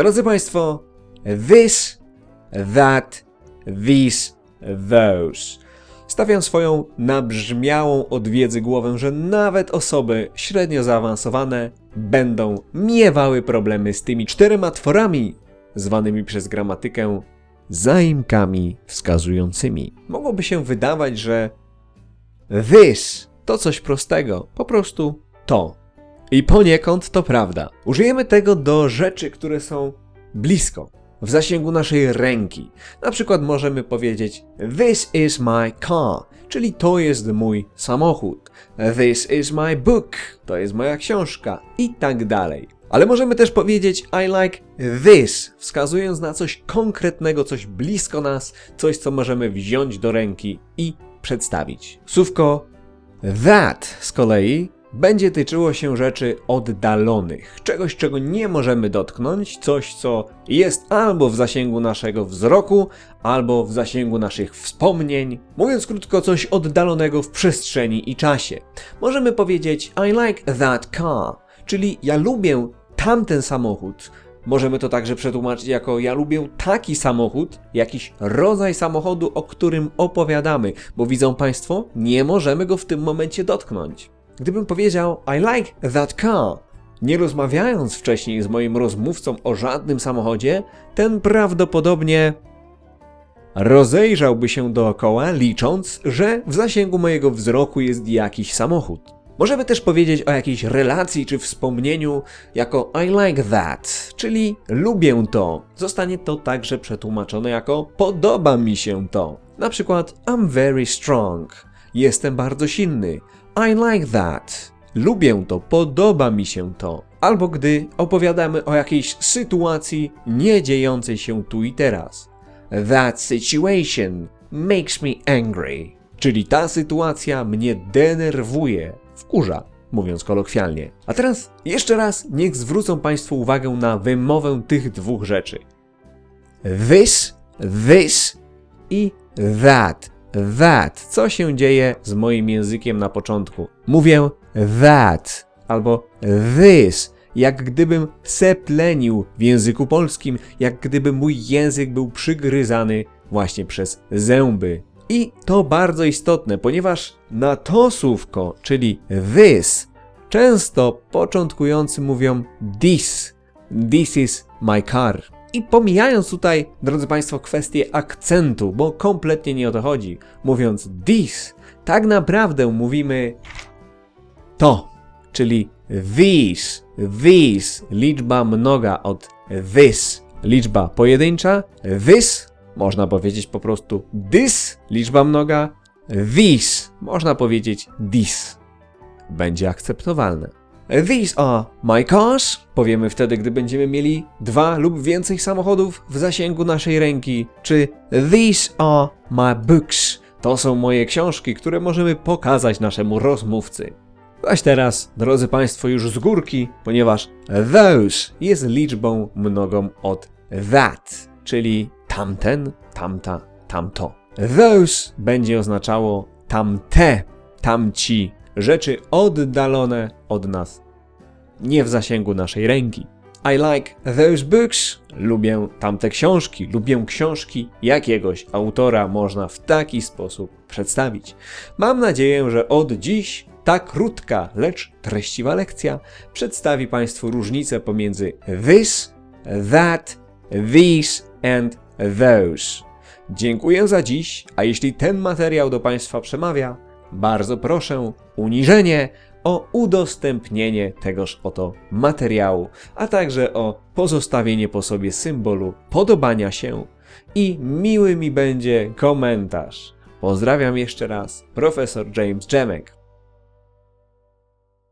Drodzy Państwo, this, that, these, those. Stawiam swoją nabrzmiałą od wiedzy głowę, że nawet osoby średnio zaawansowane będą miewały problemy z tymi czterema tworami, zwanymi przez gramatykę zaimkami wskazującymi. Mogłoby się wydawać, że this to coś prostego, po prostu to. I poniekąd to prawda. Użyjemy tego do rzeczy, które są blisko, w zasięgu naszej ręki. Na przykład możemy powiedzieć This is my car, czyli to jest mój samochód. This is my book, to jest moja książka i tak dalej. Ale możemy też powiedzieć I like this, wskazując na coś konkretnego, coś blisko nas, coś co możemy wziąć do ręki i przedstawić. Słówko that z kolei będzie tyczyło się rzeczy oddalonych, czegoś, czego nie możemy dotknąć, coś, co jest albo w zasięgu naszego wzroku, albo w zasięgu naszych wspomnień. Mówiąc krótko, coś oddalonego w przestrzeni i czasie. Możemy powiedzieć I like that car, czyli ja lubię tamten samochód. Możemy to także przetłumaczyć jako ja lubię taki samochód, jakiś rodzaj samochodu, o którym opowiadamy, bo widzą Państwo, nie możemy go w tym momencie dotknąć. Gdybym powiedział I like that car, nie rozmawiając wcześniej z moim rozmówcą o żadnym samochodzie, ten prawdopodobnie rozejrzałby się dookoła, licząc, że w zasięgu mojego wzroku jest jakiś samochód. Możemy też powiedzieć o jakiejś relacji czy wspomnieniu jako I like that, czyli lubię to. Zostanie to także przetłumaczone jako podoba mi się to. Na przykład I'm very strong. Jestem bardzo silny. I like that. Lubię to, podoba mi się to. Albo gdy opowiadamy o jakiejś sytuacji nie dziejącej się tu i teraz. That situation makes me angry. Czyli ta sytuacja mnie denerwuje, wkurza, mówiąc kolokwialnie. A teraz jeszcze raz niech zwrócą Państwo uwagę na wymowę tych dwóch rzeczy. This, this i that. That. Co się dzieje z moim językiem na początku? Mówię that albo this, jak gdybym seplenił w języku polskim, jak gdyby mój język był przygryzany właśnie przez zęby. I to bardzo istotne, ponieważ na to słówko, czyli this, często początkujący mówią this. This is my car. I pomijając tutaj, drodzy Państwo, kwestię akcentu, bo kompletnie nie o to chodzi. Mówiąc this, tak naprawdę mówimy to, czyli these, these, liczba mnoga od this, liczba pojedyncza, this, można powiedzieć po prostu this, liczba mnoga, these, można powiedzieć this. Będzie akceptowalne. These are my cars. Powiemy wtedy, gdy będziemy mieli dwa lub więcej samochodów w zasięgu naszej ręki. Czy these are my books. To są moje książki, które możemy pokazać naszemu rozmówcy. Zaś teraz, drodzy Państwo, już z górki, ponieważ those jest liczbą mnogą od that, czyli tamten, tamta, tamto. Those będzie oznaczało tamte, tamci, rzeczy oddalone od nas, nie w zasięgu naszej ręki. I like those books. Lubię tamte książki, lubię książki jakiegoś autora można w taki sposób przedstawić. Mam nadzieję, że od dziś ta krótka, lecz treściwa lekcja przedstawi Państwu różnicę pomiędzy this, that, these and those. Dziękuję za dziś, a jeśli ten materiał do Państwa przemawia, bardzo proszę uniżenie o udostępnienie tegoż oto materiału, a także o pozostawienie po sobie symbolu podobania się i miły mi będzie komentarz. Pozdrawiam jeszcze raz, profesor James Jemek.